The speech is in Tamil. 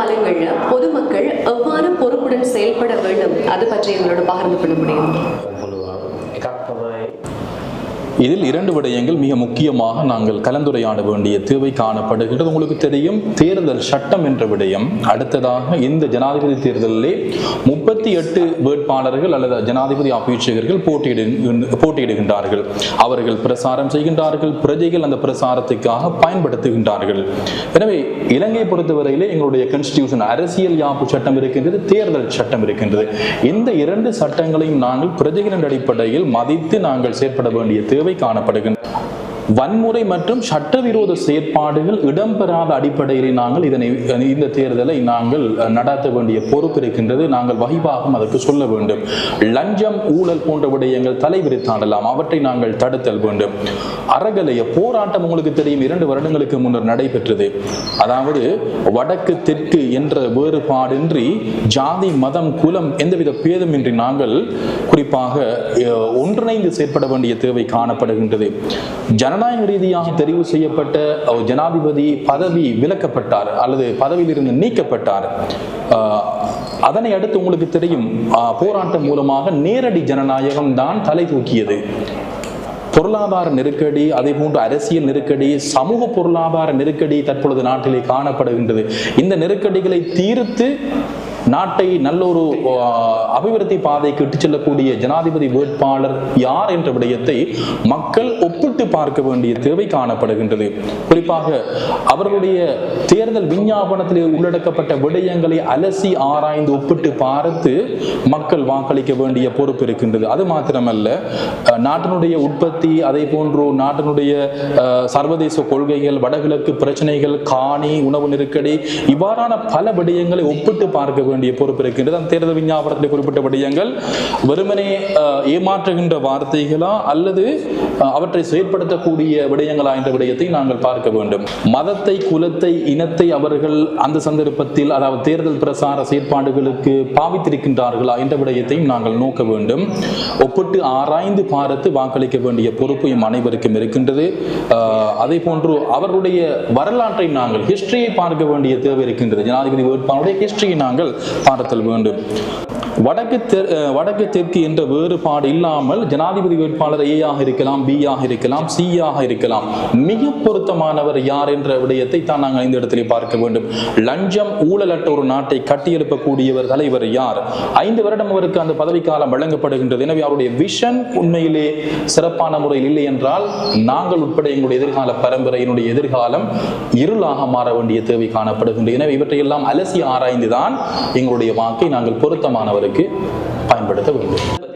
காலங்களில் பொதுமக்கள் எவ்வாறு பொறுப்புடன் செயல்பட வேண்டும்? அது பற்றி எங்களோட பகிர்ந்து கொள்ள முடியும். இதில் இரண்டு விடயங்கள் மிக முக்கியமாக நாங்கள் கலந்துரையாட வேண்டிய தேவை காணப்படுகின்றது. உங்களுக்கு தெரியும் தேர்தல் சட்டம் என்ற விடயம். அடுத்ததாக இந்த ஜனாதிபதி தேர்தலிலே முப்பத்தி எட்டு வேட்பாளர்கள் அல்லது ஜனாதிபதி ஆபீட்சகர்கள் போட்டியிடு போட்டியிடுகின்றார்கள். அவர்கள் பிரசாரம் செய்கின்றார்கள் பிரஜைகள் அந்த பிரசாரத்துக்காக பயன்படுத்துகின்றார்கள். எனவே இலங்கை பொறுத்தவரையிலே எங்களுடைய கன்ஸ்டியூஷன் அரசியல் யாப்பு சட்டம் இருக்கின்றது தேர்தல் சட்டம் இருக்கின்றது. இந்த இரண்டு சட்டங்களையும் நாங்கள் பிரஜைகளின் அடிப்படையில் மதித்து நாங்கள் செயற்பட வேண்டிய தேவை காணப்படுகின்றன வன்முறை மற்றும் சட்டவிரோத செயற்பாடுகள் இடம்பெறாத அடிப்படையில் நாங்கள் இதனை இந்த தேர்தலை நாங்கள் நடத்த வேண்டிய பொறுப்பு இருக்கின்றது. நாங்கள் வகிபாகம் அதற்கு சொல்ல வேண்டும். லஞ்சம் ஊழல் போன்ற விடயங்கள் தலைவிரித்தாடலாம் அவற்றை நாங்கள் தடுத்தல் வேண்டும். அறகலைய போராட்டம் உங்களுக்கு தெரியும். இரண்டு வருடங்களுக்கு முன்னர் நடைபெற்றது. அதாவது வடக்கு தெற்கு என்ற வேறுபாடின்றி ஜாதி மதம் குலம் எந்தவித பேதமின்றி நாங்கள் குறிப்பாக அஹ், ஒன்றிணைந்து செயற்பட வேண்டிய தேவை காணப்படுகின்றது. ஜன ஜனநாயக ரீதியாக தெரிவு செய்யப்பட்ட ஜனாதிபதி பதவி விலக்கப்பட்டார் அல்லது பதவியிலிருந்து நீக்கப்பட்டார். அதனை அடுத்து உங்களுக்கு தெரியும் போராட்டம் மூலமாக நேரடி ஜனநாயகம் தான் தலை தூக்கியது. பொருளாதார நெருக்கடி அதே போன்று அரசியல் நெருக்கடி சமூக பொருளாதார நெருக்கடி தற்பொழுது நாட்டிலே காணப்படுகின்றது. இந்த நெருக்கடிகளை தீர்த்து நாட்டை நல்ல ஒரு அபிவிருத்தி பாதைக்கு இட்டு செல்லக்கூடிய ஜனாதிபதி வேட்பாளர் யார் என்ற விடயத்தை மக்கள் ஒப்பிட்டு பார்க்க வேண்டிய தேவை காணப்படுகின்றது. குறிப்பாக அவர்களுடைய தேர்தல் விஞ்ஞாபனத்தில் உள்ளடக்கப்பட்ட விடயங்களை அலசி ஆராய்ந்து ஒப்பிட்டு பார்த்து மக்கள் வாக்களிக்க வேண்டிய பொறுப்பு இருக்கின்றது. அது மாத்திரமல்ல நாட்டினுடைய உற்பத்தி அதே போன்று நாட்டினுடைய அஹ், சர்வதேச கொள்கைகள் வடகிழக்கு பிரச்சனைகள் காணி உணவு நெருக்கடி இவ்வாறான பல விடயங்களை ஒப்பிட்டு பார்க்க வேண்டிய பொறுப்பு இருக்கின்றது. அந்த தேர்தல் விஞ்ஞாபனத்தில் குறிப்பிட்ட விடயங்கள் வெறுமனே ஏமாற்றுகின்ற வார்த்தைகளா அல்லது அவற்றை செயற்படுத்தக்கூடிய விடயங்களா என்ற விடயத்தை நாங்கள் பார்க்க வேண்டும். மதத்தை குலத்தை இனத்தை அவர்கள் அந்த சந்தர்ப்பத்தில் அதாவது தேர்தல் பிரசார செயற்பாடுகளுக்கு பாவித்திருக்கின்றார்களா என்ற விடயத்தையும் நாங்கள் நோக்க வேண்டும். ஒப்பிட்டு ஆராய்ந்து பார்த்து வாக்களிக்க வேண்டிய பொறுப்பு எம் அனைவருக்கும் இருக்கின்றது. அதே போன்று அவர்களுடைய வரலாற்றை நாங்கள் ஹிஸ்டரியை பார்க்க வேண்டிய தேவை இருக்கின்றது. ஜனாதிபதி வேட்பாளருடைய ஹிஸ்டரியை நாங்கள் பார்த்தல் வேண்டும் வடக்கு வடக்கு தெற்கு என்ற வேறுபாடு இல்லாமல் ஜனாதிபதி வேட்பாளர் ஏ ஆக இருக்கலாம் பி ஆக இருக்கலாம் சி ஆக இருக்கலாம். மிக பொருத்தமானவர் யார் என்ற விடயத்தை தான் நாங்கள் இந்த இடத்திலே பார்க்க வேண்டும். லஞ்சம் ஊழலற்ற ஒரு நாட்டை கட்டியெழுப்பக்கூடியவர் தலைவர் யார்? ஐந்து வருடம் அவருக்கு அந்த பதவிக்காலம் வழங்கப்படுகின்றது. எனவே அவருடைய விஷன் உண்மையிலே சிறப்பான முறையில் இல்லை என்றால் நாங்கள் உட்பட எங்களுடைய எதிர்கால பரம்பரையினுடைய எதிர்காலம் இருளாக மாற வேண்டிய தேவை காணப்படுகின்றது. எனவே இவற்றையெல்லாம் அலசி ஆராய்ந்துதான் எங்களுடைய வாக்கை நாங்கள் பொருத்தமானவருக்கு பயன்படுத்த வேண்டும்